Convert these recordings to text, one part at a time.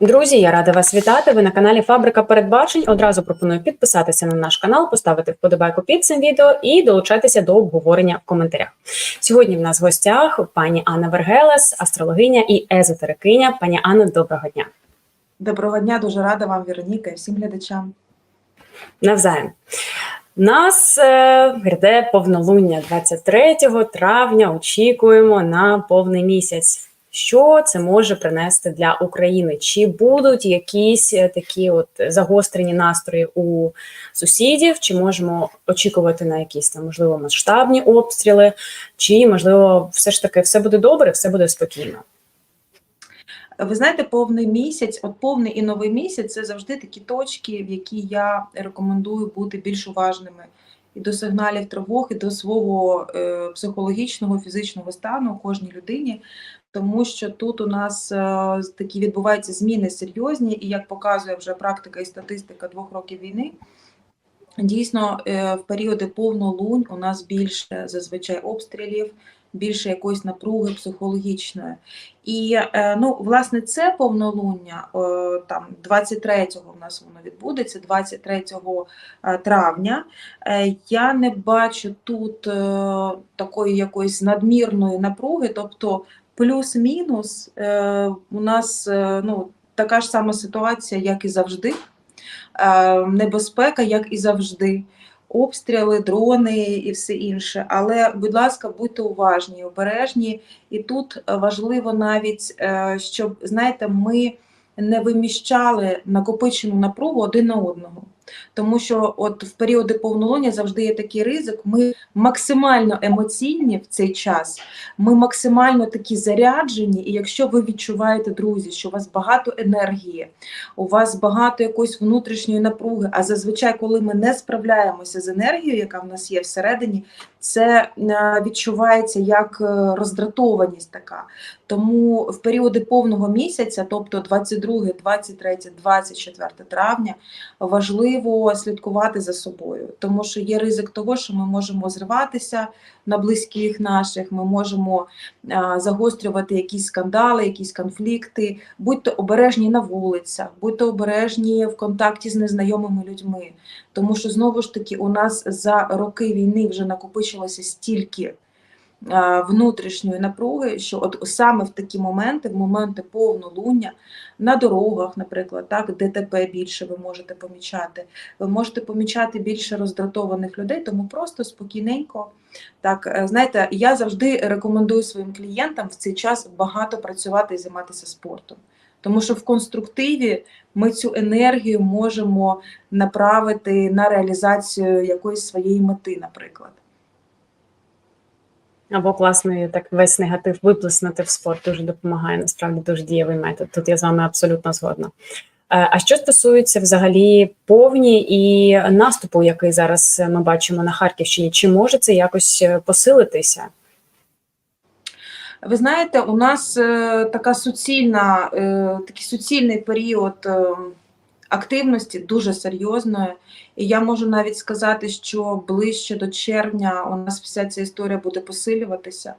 Друзі, я рада вас вітати. Ви на каналі Фабрика Передбачень. Одразу пропоную підписатися на наш канал, поставити вподобайку під цим відео і долучатися до обговорення в коментарях. Сьогодні в нас в гостях пані Анна Вергелес, астрологиня і езотерикиня. Пані Анна, доброго дня. Доброго дня, дуже рада вам, Вероніка, і всім глядачам. Навзаєм. Нас е, гряде повнолуння 23 травня. Очікуємо на повний місяць. Що це може принести для України? Чи будуть якісь е, такі от загострені настрої у сусідів? Чи можемо очікувати на якісь там можливо масштабні обстріли? Чи можливо, все ж таки все буде добре, все буде спокійно? Ви знаєте, повний місяць, от повний і новий місяць це завжди такі точки, в які я рекомендую бути більш уважними і до сигналів тривог, і до свого е, психологічного, фізичного стану кожній людині. Тому що тут у нас е, такі відбуваються зміни серйозні, і як показує вже практика і статистика двох років війни, дійсно е, в періоди повнолунь у нас більше зазвичай обстрілів, більше якоїсь напруги психологічної. І е, ну, власне, це повнолуння там 23-го в нас воно відбудеться, 23 е, травня. Я не бачу тут такої якоїсь надмірної напруги, тобто плюс-мінус е, у нас е, ну, така ж сама ситуація, як і завжди. Е, Небезпека, як і завжди. Обстріли, дрони і все інше. Але, будь ласка, будьте уважні, обережні. І тут важливо навіть, щоб знаєте, ми не виміщали накопичену напругу один на одного. Тому що от в періоди повнолуння завжди є такий ризик. Ми максимально емоційні в цей час, ми максимально такі заряджені. І якщо ви відчуваєте, друзі, що у вас багато енергії, у вас багато якоїсь внутрішньої напруги, а зазвичай, коли ми не справляємося з енергією, яка в нас є всередині, це е, відчувається як е, роздратованість така. Тому в періоди повного місяця, тобто 22, 23, 24 травня, важливо слідкувати за собою, тому що є ризик того, що ми можемо зриватися на близьких наших, ми можемо загострювати якісь скандали, якісь конфлікти. Будьте обережні на вулицях, будьте обережні в контакті з незнайомими людьми, тому що знову ж таки у нас за роки війни вже накопичилося стільки внутрішньої напруги, що от саме в такі моменти, в моменти повнолуння, на дорогах, наприклад, так, ДТП більше ви можете помічати, ви можете помічати більше роздратованих людей, тому просто спокійненько. Так, е, знаєте, я завжди рекомендую своїм клієнтам в цей час багато працювати і займатися спортом. Тому що в конструктиві ми цю енергію можемо направити на реалізацію якоїсь своєї мети, наприклад. Або класно так весь негатив виплеснути в спорт дуже допомагає. Насправді дуже дієвий метод. Тут я з вами абсолютно згодна. Е, а що стосується взагалі повні і наступу, який зараз ми бачимо на Харківщині, чи може це якось е, посилитися? Ви знаєте, у нас е, така суцільна, такий суцільний період активності дуже серйозної. І я можу навіть сказати, що ближче до червня у нас вся ця історія буде посилюватися.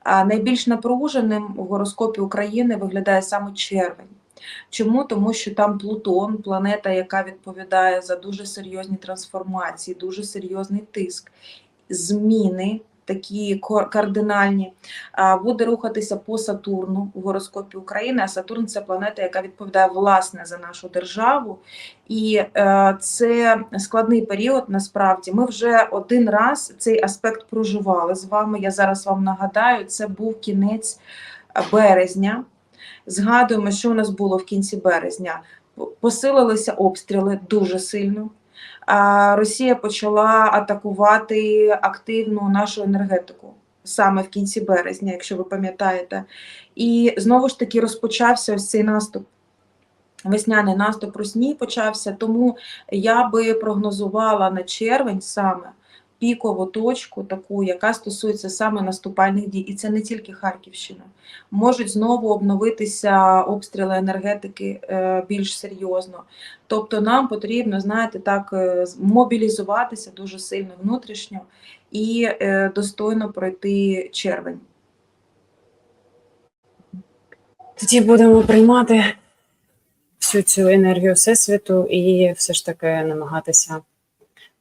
А найбільш напруженим у гороскопі України виглядає саме червень. Чому? Тому що там Плутон, планета, яка відповідає за дуже серйозні трансформації, дуже серйозний тиск, зміни такі кардинальні, буде рухатися по Сатурну в гороскопі України. А Сатурн це планета, яка відповідає власне за нашу державу. І е, це складний період. Насправді ми вже один раз цей аспект проживали з вами. Я зараз вам нагадаю, це був кінець березня. Згадуємо, що у нас було в кінці березня. Посилилися обстріли дуже сильно. Росія почала атакувати активну нашу енергетику саме в кінці березня, якщо ви пам'ятаєте. І знову ж таки розпочався ось цей наступ. Весняний наступ Русні почався, тому я би прогнозувала на червень саме пікову точку, таку, яка стосується саме наступальних дій, і це не тільки Харківщина. Можуть знову обновитися обстріли енергетики е, більш серйозно. Тобто нам потрібно, знаєте, так е, мобілізуватися дуже сильно внутрішньо і е, достойно пройти червень. Тоді будемо приймати всю цю енергію всесвіту і все ж таки намагатися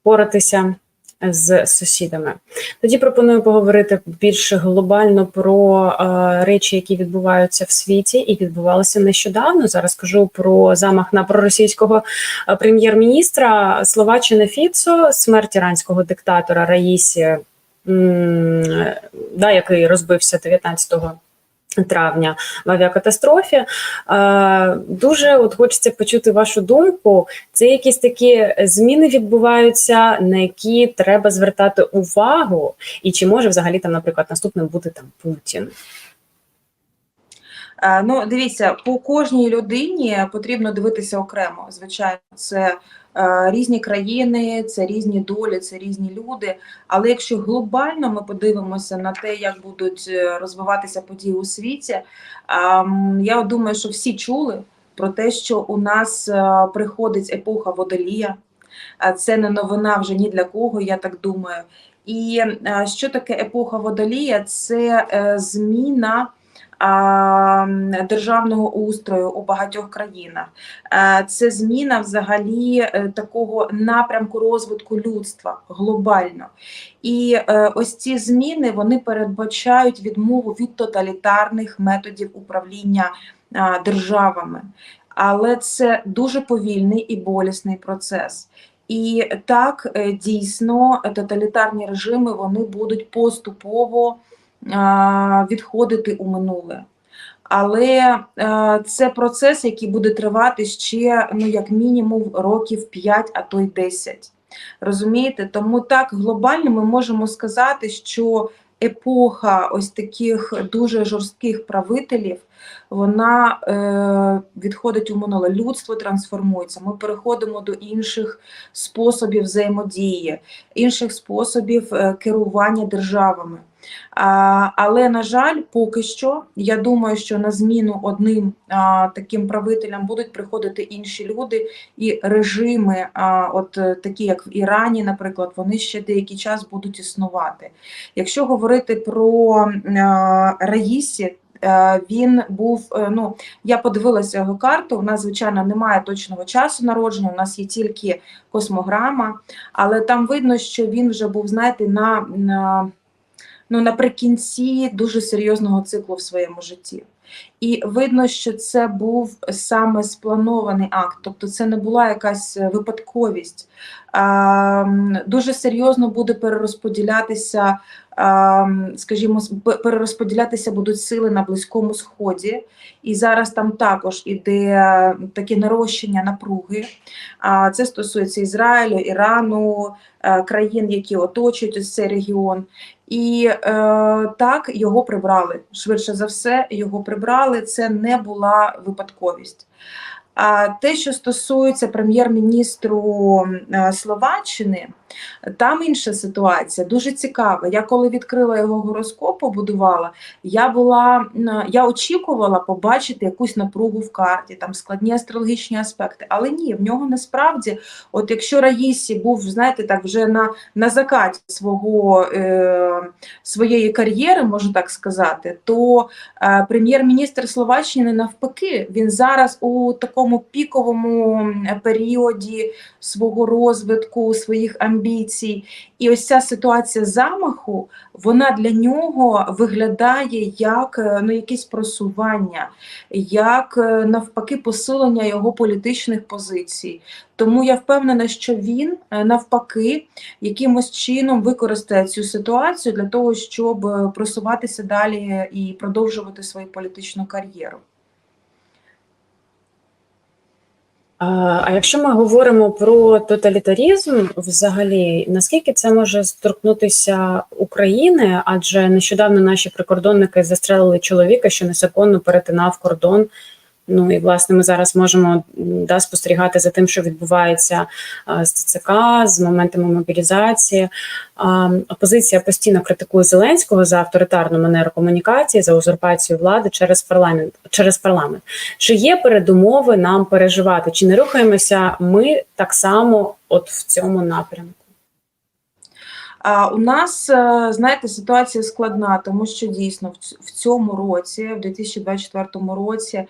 поратися з сусідами. Тоді пропоную поговорити більш глобально про е, речі, які відбуваються в світі, і відбувалися нещодавно. Зараз кажу про замах на проросійського е, прем'єр-міністра Словаччини Фіцо, смерть іранського диктатора Раїсі, м, да, який розбився 19 травня в авіакатастрофі. Е, Дуже от хочеться почути вашу думку. Це якісь такі зміни відбуваються, на які треба звертати увагу, і чи може взагалі там, наприклад, наступним бути там Путін? Е, Ну, дивіться, по кожній людині потрібно дивитися окремо. Звичайно, це різні країни, це різні долі, це різні люди. Але якщо глобально ми подивимося на те, як будуть е, розвиватися події у світі, ем, я думаю, що всі чули про те, що у нас е, приходить епоха водолія. Е, Це не новина вже ні для кого, я так думаю. І е, що таке епоха водолія? Це е, зміна державного устрою у багатьох країнах. Е, Це зміна взагалі е, такого напрямку розвитку людства глобально. І е, ось ці зміни вони передбачають відмову від тоталітарних методів управління державами. Але це дуже повільний і болісний процес. І так дійсно тоталітарні режими вони будуть поступово відходити у минуле. Але це процес, який буде тривати ще ну як мінімум років 5, а то й 10. Розумієте? Тому так глобально ми можемо сказати, що епоха ось таких дуже жорстких правителів вона е, відходить у минуле. Людство трансформується. Ми переходимо до інших способів взаємодії, інших способів е, керування державами. А, але, на жаль, поки що, я думаю, що на зміну одним а, таким правителям будуть приходити інші люди і режими, а, от е, такі як в Ірані, наприклад, вони ще деякий час будуть існувати. Якщо говорити про а, Раїсі, він був, е, ну, я подивилася його карту, у нас, звичайно, немає точного часу народження, у нас є тільки космограма, але там видно, що він вже був, знаєте, на, на ну, наприкінці дуже серйозного циклу в своєму житті. І видно, що це був саме спланований акт, тобто це не була якась випадковість. Дуже серйозно буде перерозподілятися, скажімо, перерозподілятися будуть сили на Близькому Сході, і зараз там також іде таке нарощення напруги. Це стосується Ізраїлю, Ірану, е, країн, які оточують цей регіон. І е, так його прибрали. Швидше за все, його прибрали. Це не була випадковість. А те, що стосується прем'єр-міністру е, Словаччини, там інша ситуація, дуже цікава. Я коли відкрила його гороскоп, побудувала, я була м, я очікувала побачити якусь напругу в карті, там складні астрологічні аспекти. Але ні, в нього насправді, от якщо Раїсі був, знаєте, так вже на, на закаті свого, е, своєї кар'єри, можу так сказати, то е, прем'єр-міністр Словаччини навпаки, він зараз у такому піковому періоді свого розвитку, своїх амбіцій. І ось ця ситуація замаху, вона для нього виглядає як е, ну, якесь просування, як е, навпаки посилення його політичних позицій. Тому я впевнена, що він е, навпаки якимось чином використає цю ситуацію для того, щоб просуватися далі і продовжувати свою політичну кар'єру. А якщо ми говоримо про тоталітарізм, взагалі, наскільки це може торкнутися України? Адже нещодавно наші прикордонники застрелили чоловіка, що незаконно перетинав кордон. Ну і власне ми зараз можемо да, спостерігати за тим, що відбувається з ТЦК, з моментами мобілізації. Опозиція постійно критикує Зеленського за авторитарну манеру комунікації, за узурпацію влади через парламент. Через парламент. Чи є передумови нам переживати? Чи не рухаємося ми так само, от в цьому напрямку? А у нас, е, знаєте, ситуація складна, тому що дійсно в цьому році, в 2024 році,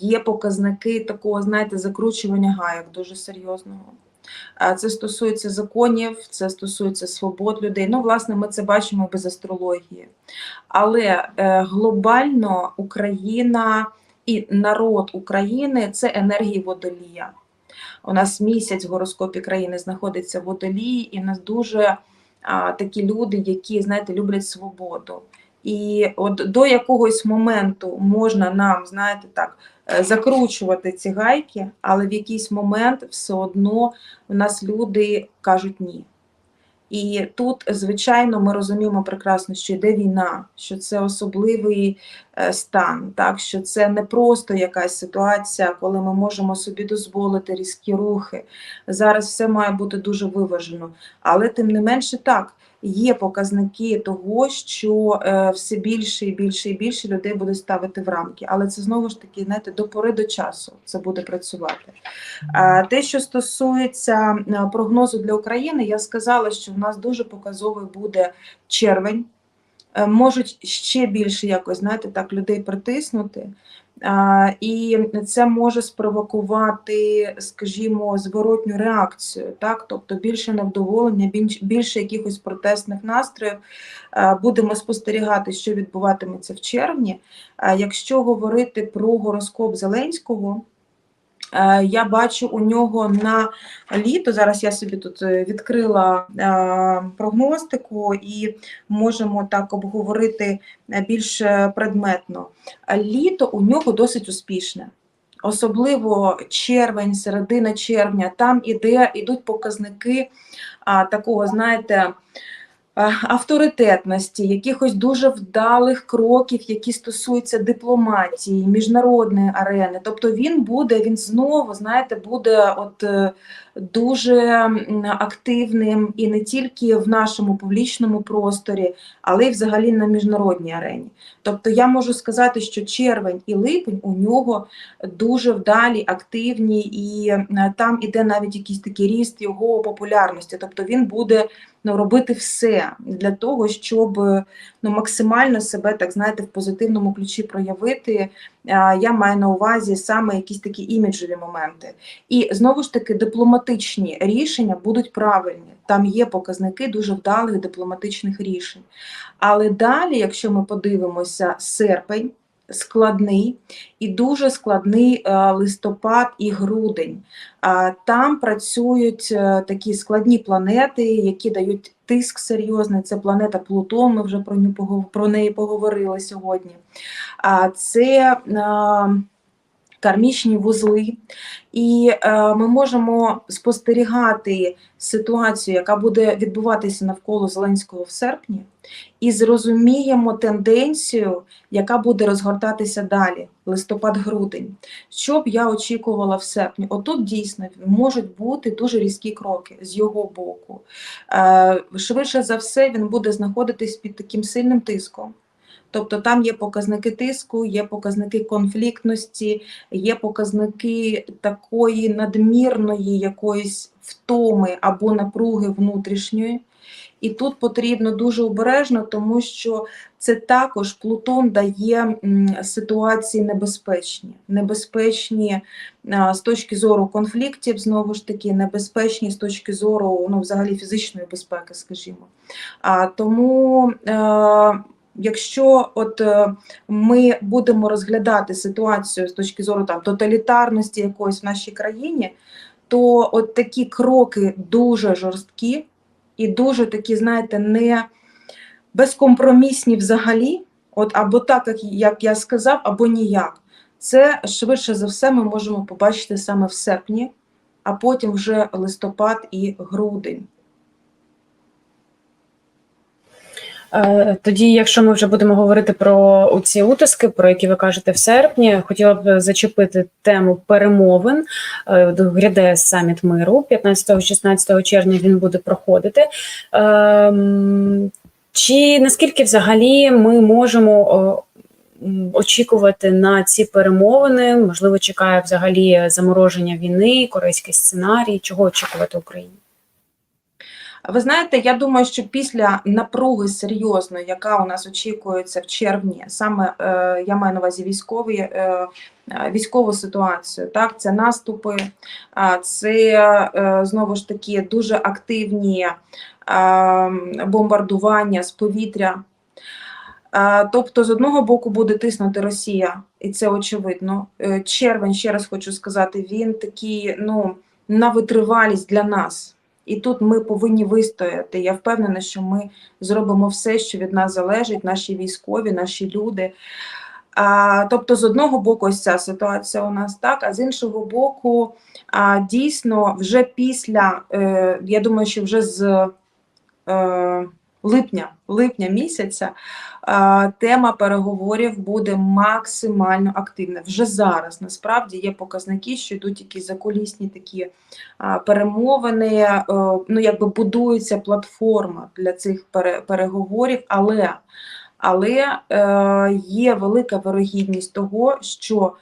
є показники такого, знаєте, закручування гаяк дуже серйозного. Це стосується законів, це стосується свобод людей. Ну, власне, ми це бачимо без астрології. Але е, глобально Україна і народ України це енергії водолія. У нас місяць в гороскопі країни знаходиться в водолії, і нас дуже такі люди, які, знаєте, люблять свободу. І от до якогось моменту можна нам, знаєте, так, е, закручувати ці гайки, але в якийсь момент все одно у нас люди кажуть ні. І тут, звичайно, ми розуміємо прекрасно, що йде війна, що це особливий е, стан, так що це не просто якась ситуація, коли ми можемо собі дозволити різкі рухи. Зараз все має бути дуже виважено. Але тим не менше так. Є показники того, що е, все більше і більше і більше людей буде ставити в рамки, але це знову ж таки знаєте, до пори до часу це буде працювати. Те, що стосується е, прогнозу для України, я сказала, що в нас дуже показовий буде червень. Е, Можуть ще більше якось, знаєте, так людей притиснути. І це може спровокувати, скажімо, зворотню реакцію, так, тобто більше невдоволення, більше якихось протестних настроїв. Будемо спостерігати, що відбуватиметься в червні. Якщо говорити про гороскоп Зеленського, Я бачу у нього на літо. Зараз я собі тут е, відкрила е, прогностику і можемо так обговорити е, більш е, предметно. Е, Літо у нього досить успішне. Особливо червень, середина червня, там іде, ідуть показники а, такого, знаєте, е, авторитетності, якихось дуже вдалих кроків, які стосуються дипломатії, міжнародної арени. Тобто він буде, він знову, знаєте, буде от е, дуже активним і не тільки в нашому публічному просторі, але й взагалі на міжнародній арені. Тобто я можу сказати, що червень і липень у нього дуже вдалі, активні, і е, там іде навіть якийсь такий ріст його популярності. Тобто він буде ну, робити все для того, щоб ну, максимально себе, так знаєте, в позитивному ключі проявити. Я маю на увазі саме якісь такі іміджові моменти. І знову ж таки, дипломатичні рішення будуть правильні. Там є показники дуже вдалих дипломатичних рішень. Але далі, якщо ми подивимося, серпень. Складний і дуже складний е, листопад і грудень. Там працюють е, такі складні планети, які дають тиск серйозний. Це планета Плутон. Ми вже про неї поговорили сьогодні. Це е, кармічні вузли, і е, ми можемо спостерігати ситуацію, яка буде відбуватися навколо Зеленського в серпні, і зрозуміємо тенденцію, яка буде розгортатися далі, листопад-грудень. Що б я очікувала в серпні? Отут дійсно можуть бути дуже різкі кроки з його боку. Е, Швидше за все, він буде знаходитись під таким сильним тиском. Тобто там є показники тиску, є показники конфліктності, є показники такої надмірної якоїсь втоми або напруги внутрішньої. І тут потрібно дуже обережно, тому що це також Плутон дає ситуації небезпечні, небезпечні з точки зору конфліктів, знову ж таки, небезпечні з точки зору ну, взагалі фізичної безпеки, скажімо. А, тому, е, якщо от е, ми будемо розглядати ситуацію з точки зору там тоталітарності якоїсь в нашій країні, то от такі кроки дуже жорсткі і дуже такі, знаєте, не безкомпромісні взагалі, от або так, як, як я сказав, або ніяк. Це швидше за все ми можемо побачити саме в серпні, а потім вже листопад і грудень. Е, Тоді, якщо ми вже будемо говорити про ці утиски, про які ви кажете в серпні, хотіла б зачепити тему перемовин. Е, Гряде саміт миру 15-16 червня він буде проходити. Ем, Чи наскільки взагалі ми можемо очікувати на ці перемовини? Можливо, чекає взагалі замороження війни, корейський сценарій? Чого очікувати Україні? Ви знаєте, я думаю, що після напруги серйозної, яка у нас очікується в червні, саме е, я маю на увазі військові, е, е, військову ситуацію, так, це наступи, це знову ж таки дуже активні бомбардування з повітря. Тобто, з одного боку буде тиснути Росія, і це очевидно. Червень, ще раз хочу сказати, він такий, ну, на витривалість для нас. І тут ми повинні вистояти. Я впевнена, що ми зробимо все, що від нас залежить, наші військові, наші люди. А, тобто, з одного боку, ось ця ситуація у нас так, а з іншого боку, а, дійсно, вже після, е, я думаю, що вже з е, липня, липня місяця тема переговорів буде максимально активна. Вже зараз насправді є показники, що йдуть якісь закулісні такі перемовини, е, ну якби будується платформа для цих переговорів, але, але е, є велика вирогідність того, що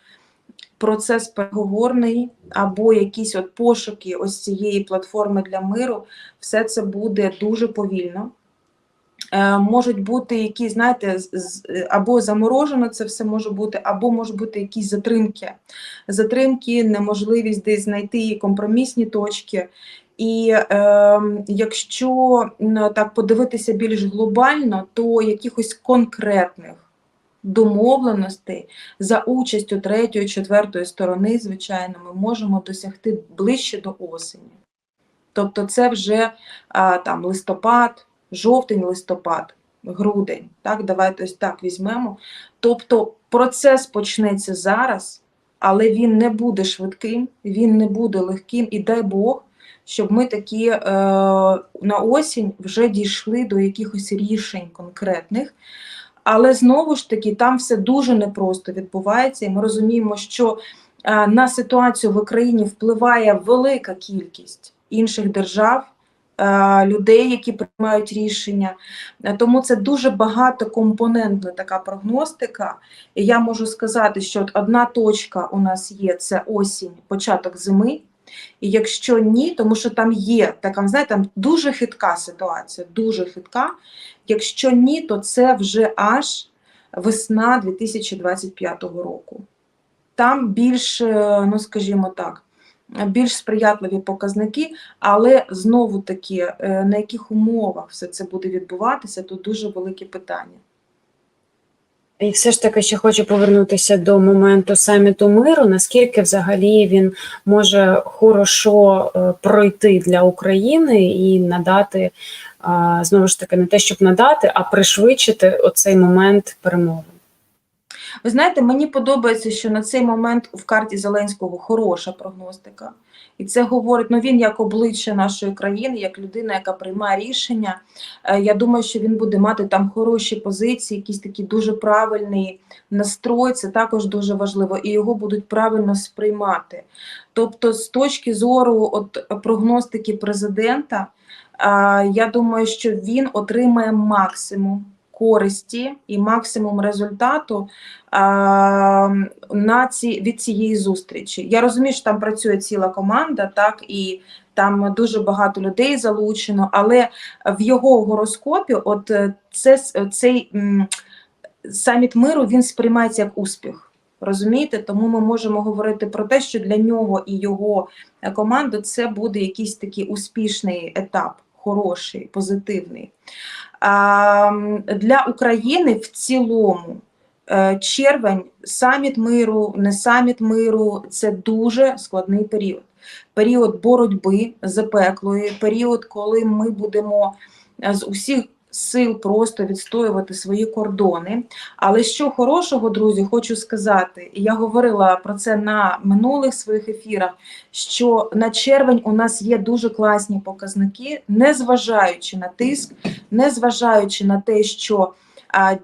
процес переговорний або якісь от пошуки ось цієї платформи для миру, все це буде дуже повільно. Е, Можуть бути якісь, знаєте, або заморожено це все може бути, або можуть бути якісь затримки. Затримки, неможливість десь знайти компромісні точки. І е, якщо так подивитися більш глобально, то якихось конкретних домовленостей за участю третьої, четвертої сторони, звичайно, ми можемо досягти ближче до осені. Тобто це вже а, там листопад, жовтень, листопад, грудень. Так, давайте ось так візьмемо. Тобто процес почнеться зараз, але він не буде швидким, він не буде легким, і дай Бог, щоб ми такі е, на осінь вже дійшли до якихось рішень конкретних. Але знову ж таки, там все дуже непросто відбувається, і ми розуміємо, що е, на ситуацію в Україні впливає велика кількість інших держав, людей, які приймають рішення. Е, Тому це дуже багатокомпонентна така прогностика. І я можу сказати, що одна точка у нас є це осінь, початок зими. І якщо ні, тому що там є така, знаєте, там дуже хитка ситуація, дуже хитка. Якщо ні, то це вже аж весна 2025 року. Там більш, е, ну скажімо так, більш сприятливі показники, але знову таки, е, на яких умовах все це буде відбуватися, тут дуже велике питання. І все ж таки ще хочу повернутися до моменту саміту миру. Наскільки взагалі він може хорошо е, пройти для України і надати е, знову ж таки не те, щоб надати, а пришвидшити оцей момент перемоги. Ви знаєте, мені подобається, що на цей момент в карті Зеленського хороша прогностика. І це говорить, ну він як обличчя нашої країни, як людина, яка приймає рішення. Е, Я думаю, що він буде мати там хороші позиції, якийсь такий дуже правильний настрой. Це також дуже важливо, і його будуть правильно сприймати. Тобто, з точки зору от, прогностики президента, е, я думаю, що він отримає максимум користі і максимум результату на ці, від цієї зустрічі. Я розумію, що там працює ціла команда, так, і там дуже багато людей залучено, але в його гороскопі от е, це, цей саміт миру він сприймається як успіх. Розумієте, тому ми можемо говорити про те, що для нього і його е, команди це буде якийсь такий успішний етап, хороший, позитивний. Для України в цілому е, червень, саміт миру, не саміт миру це дуже складний період. Період боротьби запеклої, період, коли ми будемо з усіх сил просто відстоювати свої кордони. Але що хорошого, друзі, хочу сказати, і я говорила про це на минулих своїх ефірах, що на червень у нас є дуже класні показники, незважаючи на тиск, незважаючи на те, що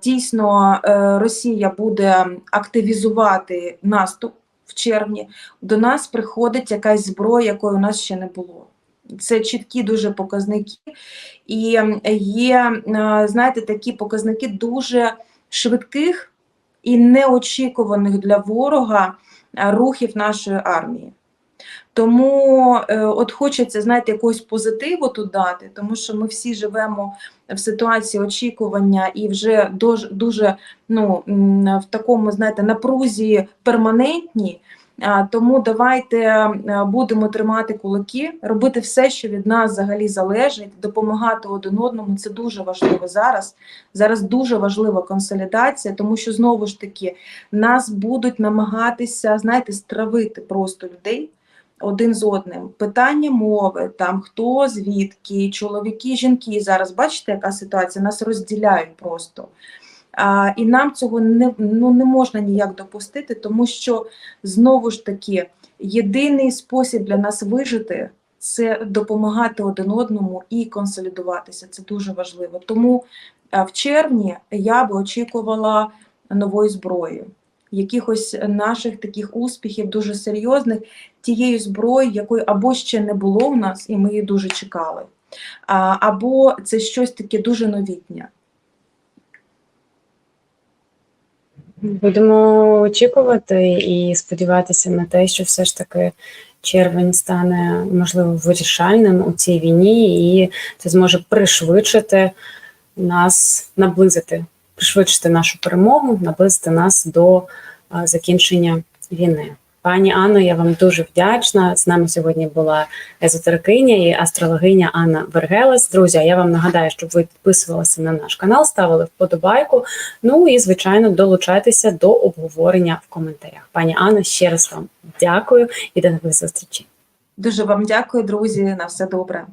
дійсно е, Росія буде активізувати наступ в червні, до нас приходить якась зброя, якої у нас ще не було. Це чіткі дуже показники, і ем, є, е, знаєте, такі показники дуже швидких і неочікуваних для ворога е, рухів нашої армії. Тому е, от хочеться, знаєте, якогось позитиву тут дати, тому що ми всі живемо в ситуації очікування і вже дуже, дуже ну, в такому, знаєте, напрузі перманентній. Тому давайте е, будемо тримати кулаки, робити все, що від нас взагалі залежить, допомагати один одному. Це дуже важливо зараз. Зараз дуже важлива консолідація, тому що знову ж таки нас будуть намагатися, знаєте, стравити просто людей один з одним. Питання мови, там хто звідки, чоловіки, жінки. Зараз бачите, яка ситуація? Нас розділяють просто. І нам цього не, ну, не можна ніяк допустити, тому що знову ж таки єдиний спосіб для нас вижити це допомагати один одному і консолідуватися. Це дуже важливо. Тому в червні я би очікувала нової зброї, якихось наших таких успіхів дуже серйозних, тієї зброї, якої або ще не було в нас, і ми її дуже чекали, або це щось таке дуже новітнє. Будемо очікувати і сподіватися на те, що все ж таки червень стане можливо вирішальним у цій війні, і це зможе пришвидшити нас, наблизити, пришвидшити нашу перемогу, наблизити нас до закінчення війни. Пані Анно, я вам дуже вдячна. З нами сьогодні була езотерикиня і астрологиня Анна Вергелес. Друзі, я вам нагадаю, щоб ви підписувалися на наш канал, ставили вподобайку. Ну і звичайно долучайтеся до обговорення в коментарях. Пані Анна, ще раз вам дякую і до нових зустрічей. Дуже вам дякую, друзі. На все добре.